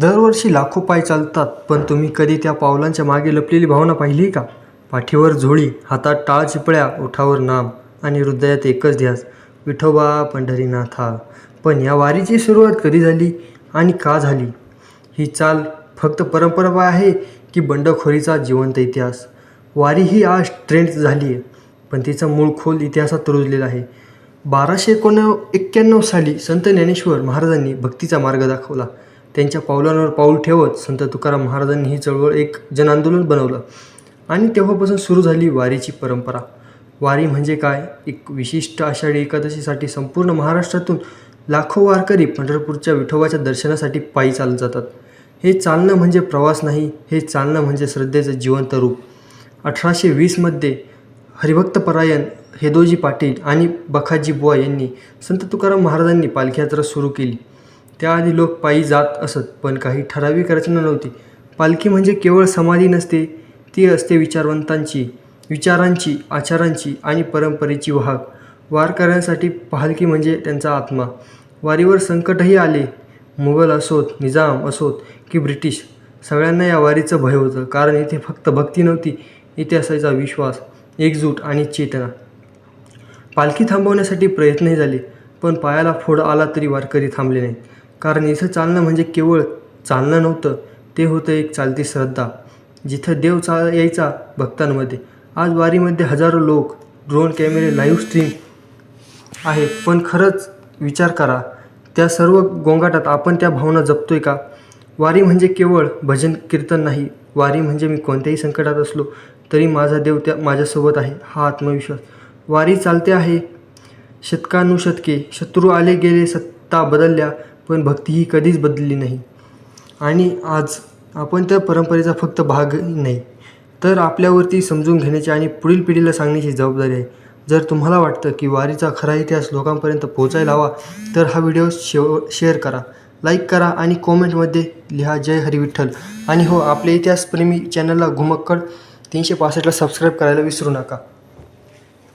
दरवर्षी लाखो पाय चालतात पण तुम्ही कधी त्या पावलांच्या मागे लपलेली भावना पाहिली का? पाठीवर झोळी हातात टाळ चिपळ्या ओठावर नाम आणि हृदयात एकच ध्यास विठोबा पंढरीनाथा. पण या वारीची सुरुवात कधी झाली आणि का झाली? ही चाल फक्त परंपरा आहे की बंडखोरीचा जिवंत इतिहास? वारी ही आज ट्रेंड झाली आहे पण तिचा मूळ खोल इतिहासात रुजलेला आहे. बाराशे एकोणव एक्क्याण्णव साली संत ज्ञानेश्वर महाराजांनी भक्तीचा मार्ग दाखवला. त्यांच्या पावलांवर पाऊल ठेवत संत तुकाराम महाराजांनी ही चळवळ एक जनआंदोलन बनवलं. आणि तेव्हापासून सुरू झाली वारीची परंपरा. वारी म्हणजे काय? एक विशिष्ट आषाढी एकादशीसाठी संपूर्ण महाराष्ट्रातून लाखो वारकरी पंढरपूरच्या विठोबाच्या दर्शनासाठी पायी चालत जातात. हे चालणं म्हणजे प्रवास नाही हे चालणं म्हणजे श्रद्धेचं जिवंत रूप. अठराशे वीसमध्ये हरिभक्तपरायण हेदोजी पाटील आणि बखाजी बुवा यांनी संत तुकाराम महाराजांनी पालखी यात्रा सुरू केली. त्याआधी लोक पायी जात असत पण काही ठराविक रचना नव्हती. पालखी म्हणजे केवळ समाधी नसते ती असते विचारवंतांची विचारांची आचारांची आणि परंपरेची वाहक. वारकऱ्यांसाठी पालखी म्हणजे त्यांचा आत्मा. वारीवर संकटही आले. मुघल असोत निजाम असोत की ब्रिटिश. सगळ्यांना या वारीचं भय होतं कारण इथे फक्त भक्ती नव्हती इथे असायचा विश्वास एकजूट आणि चेतना. पालखी थांबवण्यासाठी प्रयत्नही झाले पण पायाला फोड आला तरी वारकरी थांबले नाहीत. कारण इथं चालणं म्हणजे केवळ चालणं नव्हतं ते होतं एक चालती श्रद्धा. जिथं देव चा यायचा भक्तांमध्ये. आज वारीमध्ये हजारो लोक ड्रोन कॅमेरे लाईव्ह स्ट्रीम आहेत पण खरंच विचार करा त्या सर्व गोंगाटात आपण त्या भावना जपतोय का? वारी म्हणजे केवळ भजन कीर्तन नाही. वारी म्हणजे मी कोणत्याही संकटात असलो तरी माझा देव त्या माझ्यासोबत आहे हा आत्मविश्वास. वारी चालते आहे. शतकानुशतके शत्रू आले गेले सत्ता बदलल्या. पण भक्ती ही कधीच बदलली नाही. आणि आज आपण त्या परंपरेचा फक्त भाग नाही. तर आपल्यावरती समजून घेण्याची आणि पुढील पिढीला सांगण्याची जबाबदारी आहे. जर तुम्हाला वाटतं की वारीचा खरा इतिहास लोकांपर्यंत पोहोचायला हवा तर हा व्हिडिओ शेव शेअर करा. लाईक करा आणि कॉमेंटमध्ये लिहा जय हरी विठ्ठल. आणि हो आपल्या इतिहासप्रेमी चॅनलला घुमक्कड तीनशे पासष्टला सबस्क्राईब करायला विसरू नका.